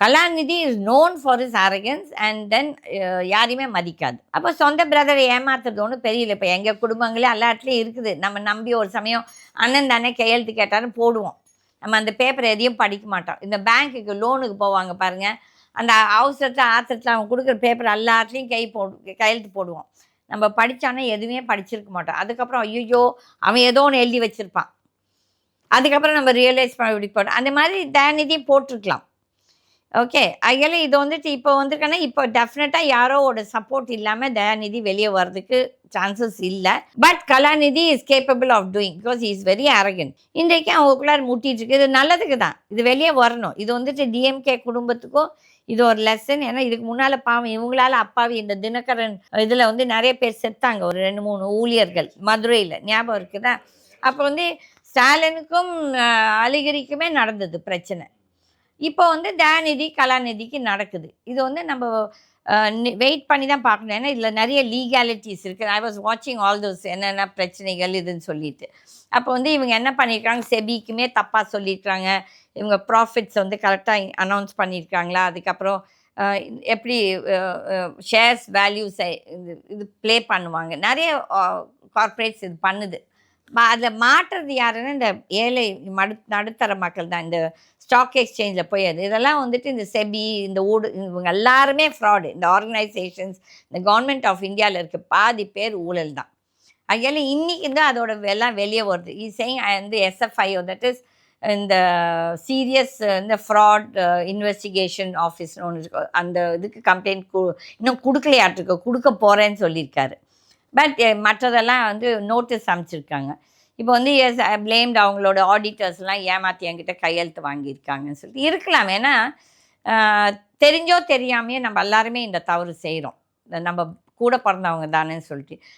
Kalanidhi is known for is arrogance and then யாரையுமே மதிக்காது. அப்போ சொந்த பிரதரை ஏமாத்துறது ஒன்றும் பெரியல இப்போ எங்கள் குடும்பங்களே எல்லாத்துலேயும் இருக்குது. நம்ம நம்பி ஒரு சமயம் அண்ணன் தானே கையெழுத்து கேட்டாலும் போடுவோம். நம்ம அந்த பேப்பர் எதையும் படிக்க மாட்டோம். இந்த பேங்க்குக்கு லோனுக்கு போவாங்க பாருங்கள் அந்த அவசரத்தில் ஆத்திரத்தில் அவங்க கொடுக்குற பேப்பர் எல்லாத்துலேயும் கை போடு கையெழுத்து போடுவோம். நம்ம படித்தானே எதுவுமே படிச்சிருக்க மாட்டோம். அதுக்கப்புறம் ஐயோ அவன் ஏதோ ஒன்று எழுதி வச்சிருப்பான். அதுக்கப்புறம் நம்ம ரியலைஸ் பண்ண இப்படி போட்டோம் அந்த மாதிரி தயநிதியும் போட்டிருக்கலாம். ஓகே அதனால இது வந்துட்டு இப்போ வந்திருக்கேன்னா இப்போ டெஃபினட்டாக யாரோட சப்போர்ட் இல்லாமல் தயாநிதி வெளியே வர்றதுக்கு சான்சஸ் இல்லை. But Kalanidhi is capable of doing because is very arrogant இன்றைக்கு அவங்களுக்குள்ளார் முட்டிட்டு இருக்கு. இது நல்லதுக்கு தான். இது வெளியே வரணும். இது வந்துட்டு டிஎம்கே குடும்பத்துக்கும் இது ஒரு லெசன் ஏன்னா இதுக்கு முன்னால் பாவம் இவங்களால அப்பாவி இந்த தினகரன் இதில் வந்து நிறைய பேர் செத்தாங்க. ஒரு ரெண்டு மூணு ஊழியர்கள் மதுரையில். ஞாபகம் இருக்குதா? அப்போ வந்து ஸ்டாலினுக்கும் அழிகிரிக்குமே நடந்தது பிரச்சனை. இப்போ வந்து தயாநிதி கலாநிதிக்கு நடக்குது. இது வந்து நம்ம வெயிட் பண்ணி தான் பார்க்கணும். ஏன்னா இதில் நிறைய லீகாலிட்டிஸ் இருக்குது ஐ வாஸ் வாட்சிங் ஆல் தோஸ் என்னென்ன பிரச்சனைகள் இதுன்னு சொல்லிட்டு. அப்போ வந்து இவங்க என்ன பண்ணியிருக்காங்க செபிக்குமே தப்பாக சொல்லியிருக்காங்க இவங்க ப்ராஃபிட்ஸ் வந்து கரெக்டாக அனௌன்ஸ் பண்ணியிருக்காங்களா அதுக்கப்புறம் எப்படி ஷேர்ஸ் வேல்யூஸை இது இது ப்ளே பண்ணுவாங்க. நிறைய கார்ப்பரேட்ஸ் இது பண்ணுது. அதை மாற்றுறது யாருன்னா இந்த ஏழை மடு நடுத்தர மக்கள் தான். இந்த ஸ்டாக் எக்ஸ்சேஞ்சில் போய் அது இதெல்லாம் வந்துட்டு இந்த செபி இந்த ஊடு இவங்க எல்லாருமே ஃப்ராடு இந்த ஆர்கனைசேஷன்ஸ் இந்த கவர்மெண்ட் ஆஃப் இந்தியாவில் இருக்க பாதி பேர் ஊழல் தான். அதனால இன்றைக்கி தான் அதோட எல்லாம் வெளியே வருது. இசைங் வந்து எஸ்எஃப்ஐ தட் இஸ் இந்த சீரியஸ் இந்த ஃப்ராட் இன்வெஸ்டிகேஷன் ஆஃபீஸ்னு ஒன்று இருக்கு. அந்த இதுக்கு கம்ப்ளைண்ட் கு இன்னும் கொடுக்கலையாட்டிருக்கோம் கொடுக்க போகிறேன்னு சொல்லியிருக்காரு. பட் eh, மற்றதெல்லாம் வந்து நோட்டீஸ் அமைச்சிருக்காங்க. இப்போ வந்து எஸ் பிளேம்டு அவங்களோட ஆடிட்டர்ஸ்லாம் ஏமாற்றி என்கிட்ட கையெழுத்து வாங்கியிருக்காங்கன்னு சொல்லிட்டு இருக்கலாம். ஏன்னா தெரிஞ்சோ தெரியாமையே நம்ம எல்லாருமே இந்த தவறு செய்கிறோம் நம்ம கூட பிறந்தவங்க தானேன்னு சொல்லிட்டு.